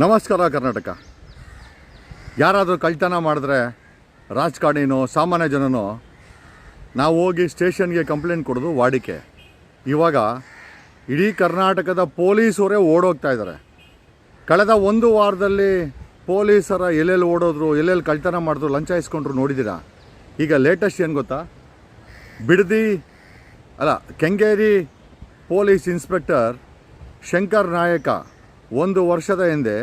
ನಮಸ್ಕಾರ ಕರ್ನಾಟಕ. ಯಾರಾದರೂ ಕಳ್ತನ ಮಾಡಿದ್ರೆ ರಾಜಕಾರಣಿನೋ, ಸಾಮಾನ್ಯ ಜನನೋ, ನಾವು ಹೋಗಿ ಸ್ಟೇಷನ್ಗೆ ಕಂಪ್ಲೇಂಟ್ ಕೊಡೋದು ವಾಡಿಕೆ. ಇವಾಗ ಇಡೀ ಕರ್ನಾಟಕದ ಪೊಲೀಸರೇ ಓಡೋಗ್ತಾ ಇದ್ದಾರೆ. ಕಳೆದ ಒಂದು ವಾರದಲ್ಲಿ ಪೊಲೀಸರ ಎಲ್ಲೆಲ್ಲಿ ಓಡೋದ್ರು, ಎಲ್ಲೆಲ್ಲಿ ಕಳ್ತನ ಮಾಡಿದ್ರು, ಲಂಚ ಇಸ್ಕೊಂಡ್ರು ನೋಡಿದ್ದೀರಾ? ಈಗ ಲೇಟೆಸ್ಟ್ ಏನು ಗೊತ್ತಾ? ಬಿಡದಿ, ಅಲ್ಲ, ಕೆಂಗೇರಿ ಪೊಲೀಸ್ ಇನ್ಸ್ಪೆಕ್ಟರ್ ಶಂಕರ್ ನಾಯಕ ಒಂದು ವರ್ಷದ ಹಿಂದೆ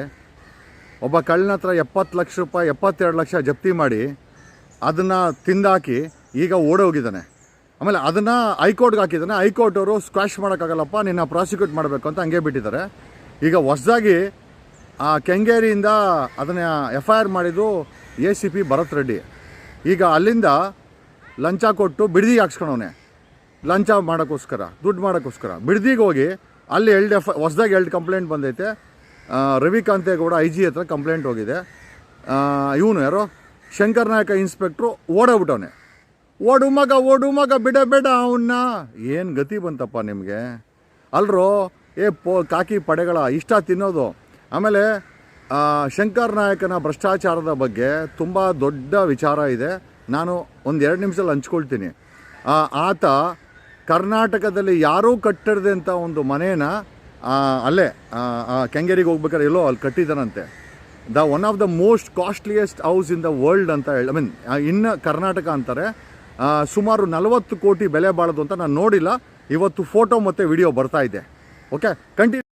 ಒಬ್ಬ ಕಳ್ಳನ ಹತ್ರ ಎಪ್ಪತ್ತು ಲಕ್ಷ ರೂಪಾಯಿ, ಎಪ್ಪತ್ತೆರಡು ಲಕ್ಷ ಜಪ್ತಿ ಮಾಡಿ ಅದನ್ನು ತಿಂದಾಕಿ ಈಗ ಓಡೋಗಿದ್ದಾನೆ. ಆಮೇಲೆ ಅದನ್ನು ಹೈಕೋರ್ಟ್ಗೆ ಹಾಕಿದ್ದಾನೆ. ಹೈಕೋರ್ಟ್ ಅವರು ಸ್ಕ್ವಾಶ್ ಮಾಡೋಕ್ಕಾಗಲ್ಲಪ್ಪ, ನಿನ್ನ ಪ್ರಾಸಿಕ್ಯೂಟ್ ಮಾಡಬೇಕು ಅಂತ ಹಂಗೆ ಬಿಟ್ಟಿದ್ದಾರೆ. ಈಗ ಹೊಸದಾಗಿ ಆ ಕೆಂಗೇರಿಯಿಂದ ಅದನ್ನು ಎಫ್ ಐ ಆರ್ ಮಾಡಿದ್ದು A C P Bharath Reddy. ಈಗ ಅಲ್ಲಿಂದ ಲಂಚ ಕೊಟ್ಟು ಬಿಡದಿಗೆ ಹಾಕ್ಸ್ಕೊಳವನೆ ಲಂಚ ಮಾಡೋಕ್ಕೋಸ್ಕರ, ದುಡ್ಡು ಮಾಡೋಕ್ಕೋಸ್ಕರ. ಬಿಡದಿಗೆ ಹೋಗಿ ಅಲ್ಲಿ ಎರಡು ಎಫ್ ಹೊಸ್ದಾಗಿ ಎರಡು ಕಂಪ್ಲೇಂಟ್ ಬಂದೈತೆ. ರವಿಕಾಂತೇಗೌಡ ಐ ಜಿ ಹತ್ರ ಕಂಪ್ಲೇಂಟ್ ಹೋಗಿದೆ. ಇವನು ಯಾರು? ಶಂಕರ್ ನಾಯಕ ಇನ್ಸ್ಪೆಕ್ಟ್ರು ಓಡೋಗ್ಬಿಟ್ಟವನೆ. ಓಡು ಮಗ ಓಡು ಮಗ, ಬಿಡ, ಬೇಡ ಅವನ್ನ ಏನು ಗತಿ ಬಂತಪ್ಪ ನಿಮಗೆ? ಅಲ್ರೋ, ಏ, ಪೋ, ಕಾಕಿ ಪಡೆಗಳ ಇಷ್ಟ ತಿನ್ನೋದು. ಆಮೇಲೆ ಶಂಕರ್ ನಾಯಕನ ಭ್ರಷ್ಟಾಚಾರದ ಬಗ್ಗೆ ತುಂಬ ದೊಡ್ಡ ವಿಚಾರ ಇದೆ. ನಾನು ಒಂದು ಎರಡು ನಿಮಿಷದಲ್ಲಿ ಹಂಚ್ಕೊಳ್ತೀನಿ. ಆತ ಕರ್ನಾಟಕದಲ್ಲಿ ಯಾರೂ ಕಟ್ಟಿರದಂಥ ಒಂದು ಮನೇನ ಅಲ್ಲೇ ಕೆಂಗೇರಿಗೆ ಹೋಗ್ಬೇಕಾದ್ರೆ ಎಲ್ಲೋ ಅಲ್ಲಿ ಕಟ್ಟಿದ್ದಾನಂತೆ the one of the most costliest house in the world ಅಂತ ಹೇಳಿ ಐ ಮೀನ್ ಇನ್ನು ಕರ್ನಾಟಕ ಅಂತಾರೆ. ಸುಮಾರು ನಲವತ್ತು ಕೋಟಿ ಬೆಲೆ ಬಾಳೋದು ಅಂತ ನಾನು ನೋಡಿಲ್ಲ. ಇವತ್ತು ಫೋಟೋ ಮತ್ತು ವಿಡಿಯೋ ಬರ್ತಾ ಇದೆ. ಓಕೆ ಕಂಟಿನ್ಯೂ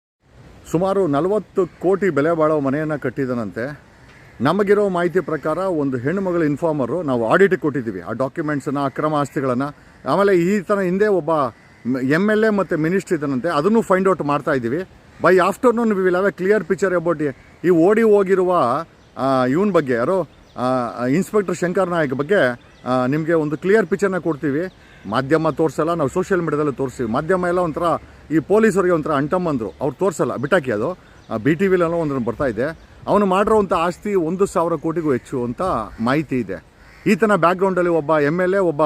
ಸುಮಾರು ನಲವತ್ತು ಕೋಟಿ ಬೆಲೆ ಬಾಳೋ ಮನೆಯನ್ನು ಕಟ್ಟಿದ್ದಾನಂತೆ ನಮಗಿರೋ ಮಾಹಿತಿ ಪ್ರಕಾರ ಒಂದು ಹೆಣ್ಣುಮಗಳ ಇನ್ಫಾರ್ಮರು ನಾವು ಆಡಿಟಿಗೆ ಕೊಟ್ಟಿದ್ದೀವಿ. ಆ ಡಾಕ್ಯುಮೆಂಟ್ಸನ್ನು ಅಕ್ರಮ ಆಸ್ತಿಗಳನ್ನು. ಆಮೇಲೆ ಈ ಥರ ಹಿಂದೆ ಒಬ್ಬ ಎಂ ಎಲ್ ಎ ಮತ್ತು ಮಿನಿಸ್ಟ್ರ್ ಇದನ್ನಂತೆ ಅದನ್ನು ಫೈಂಡ್ ಔಟ್ ಮಾಡ್ತಾ ಇದ್ದೀವಿ. By afternoon we will have a clear picture about ಈ ಓಡಿ ಹೋಗಿರುವ ಇವನ ಬಗ್ಗೆ, ಯಾರು ಇನ್ಸ್ಪೆಕ್ಟರ್ ಶಂಕರ್ ನಾಯಕ್ ಬಗ್ಗೆ ನಿಮಗೆ ಒಂದು ಕ್ಲಿಯರ್ ಪಿಕ್ಚರ್ನ ಕೊಡ್ತೀವಿ. ಮಾಧ್ಯಮ ತೋರಿಸಲ್ಲ, ನಾವು ಸೋಷಿಯಲ್ ಮೀಡಿಯಾದಲ್ಲಿ ತೋರಿಸ್ತೀವಿ. ಮಾಧ್ಯಮ ಎಲ್ಲ ಒಂಥರ ಈ ಪೊಲೀಸರಿಗೆ ಒಂಥರ ಅಂಟಮ್ಮಂದರು. ಅವ್ರು ತೋರಿಸಲ್ಲ, ಬಿಟ್ಟಾಕಿ ಅದು. ಬಿ ಟಿ ವಿಲೆಲ್ಲ ಒಂದು ಬರ್ತಾ ಇದೆ. ಅವನು ಮಾಡಿರೋವಂಥ ಆಸ್ತಿ ಒಂದು ಸಾವಿರ ಕೋಟಿಗೂ ಹೆಚ್ಚು ಅಂತ ಮಾಹಿತಿ ಇದೆ. ಈತನ ಬ್ಯಾಕ್ಗ್ರೌಂಡಲ್ಲಿ ಒಬ್ಬ ಎಂ ಎಲ್ ಎ ಒಬ್ಬ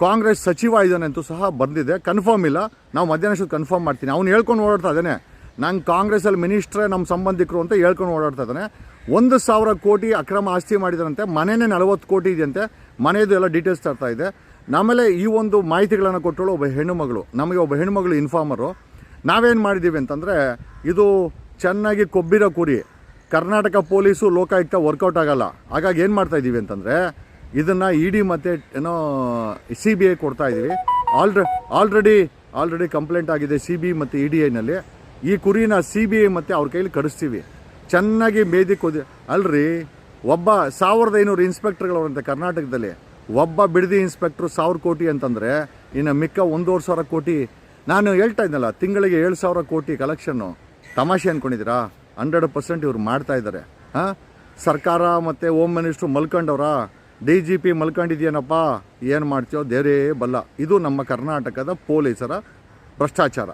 ಕಾಂಗ್ರೆಸ್ ಸಚಿವ ಇದ್ದಾನೆ ಅಂತೂ ಸಹ ಬಂದಿದೆ. ಕನ್ಫರ್ಮ್ ಇಲ್ಲ. ನಾವು ಮಧ್ಯಾಹ್ನ ಕನ್ಫರ್ಮ್ ಮಾಡ್ತೀನಿ. ಅವ್ನು ಹೇಳ್ಕೊಂಡು ಓಡಾಡ್ತಾ ಇದ್ದಾನೆ. ನಂಗೆ ಕಾಂಗ್ರೆಸ್ಸಲ್ಲಿ ಮಿನಿಸ್ಟ್ರೇ ನಮ್ಮ ಸಂಬಂಧಿಕರು ಅಂತ ಹೇಳ್ಕೊಂಡು ಓಡಾಡ್ತಾ ಇದ್ದಾನೆ. ಒಂದು ಸಾವಿರ ಕೋಟಿ ಅಕ್ರಮ ಆಸ್ತಿ ಮಾಡಿದಾರಂತೆ. ಮನೆಯೇ ನಲವತ್ತು ಕೋಟಿ ಇದೆಯಂತೆ. ಮನೆಯದು ಎಲ್ಲ ಡೀಟೇಲ್ಸ್ ತರ್ತಾ ಇದೆ. ಆಮೇಲೆ ಈ ಒಂದು ಮಾಹಿತಿಗಳನ್ನು ಕೊಟ್ಟಳು ಒಬ್ಬ ಹೆಣ್ಣುಮಗಳು ನಮಗೆ ಒಬ್ಬ ಹೆಣ್ಣುಮಗಳು ಇನ್ಫಾರ್ಮರು ನಾವೇನು ಮಾಡಿದ್ದೀವಿ ಅಂತಂದರೆ, ಇದು ಚೆನ್ನಾಗಿ ಕೊಬ್ಬಿರೋ ಕುರಿ. ಕರ್ನಾಟಕ ಪೊಲೀಸು ಲೋಕಾಯುಕ್ತ ವರ್ಕೌಟ್ ಆಗಲ್ಲ. ಹಾಗಾಗಿ ಏನು ಮಾಡ್ತಾ ಇದ್ದೀವಿ ಅಂತಂದರೆ, ಇದನ್ನು ಇ ಡಿ ಮತ್ತು ಏನೋ ಸಿ ಬಿ ಐ ಕೊಡ್ತಾ ಇದ್ದೀವಿ ಆಲ್ರೆ, ಆಲ್ರೆಡಿ ಆಲ್ರೆಡಿ ಕಂಪ್ಲೇಂಟ್ ಆಗಿದೆ ಸಿ ಬಿ ಮತ್ತು ಇ ಡಿ ಐನಲ್ಲಿ. ಈ ಕುರಿನ ಸಿ ಬಿ ಐ ಮತ್ತು ಅವ್ರ ಕೈಲಿ ಕಡಿಸ್ತೀವಿ. ಚೆನ್ನಾಗಿ ಮೇದಿ ಕೊದಿ, ಅಲ್ರಿ, ಒಬ್ಬ ಸಾವಿರದ ಐನೂರು ಇನ್ಸ್ಪೆಕ್ಟರ್ಗಳವರಂತೆ ಕರ್ನಾಟಕದಲ್ಲಿ. ಒಬ್ಬ ಬಿಡದಿ ಇನ್ಸ್ಪೆಕ್ಟ್ರು ಸಾವಿರ ಕೋಟಿ ಅಂತಂದರೆ, ಇನ್ನು ಮಿಕ್ಕ ಒಂದೂವರೆ ಸಾವಿರ ಕೋಟಿ. ನಾನು ಹೇಳ್ತಾ ಇದ್ನಲ್ಲ, ತಿಂಗಳಿಗೆ ಏಳು ಸಾವಿರ ಕೋಟಿ ಕಲೆಕ್ಷನ್ನು ತಮಾಷೆ ಅಂದ್ಕೊಂಡಿದ್ದೀರಾ ಹಂಡ್ರೆಡ್ ಪರ್ಸೆಂಟ್ ಇವ್ರು ಮಾಡ್ತಾ ಇದ್ದಾರೆ. ಹಾಂ? ಸರ್ಕಾರ ಮತ್ತು ಹೋಮ್ ಮಿನಿಸ್ಟ್ರು ಮಲ್ಕೊಂಡವ್ರ ಡಿ ಜಿ ಪಿ ಮಲ್ಕೊಂಡಿದ್ಯೇನಪ್ಪ? ಏನು ಮಾಡ್ತೀಯೋ? ಧೈರ್ಯ ಬಲ್ಲ. ಇದು ನಮ್ಮ ಕರ್ನಾಟಕದ ಪೊಲೀಸರ ಭ್ರಷ್ಟಾಚಾರ.